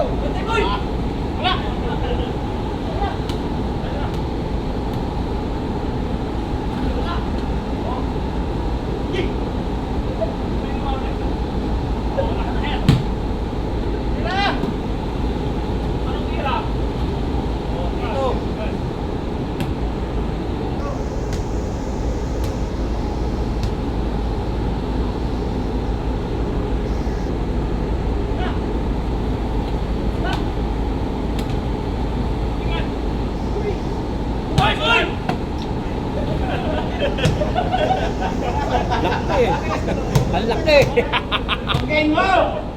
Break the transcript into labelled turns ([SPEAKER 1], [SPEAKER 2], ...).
[SPEAKER 1] 好走！Laki. Ang laki. Ang mo!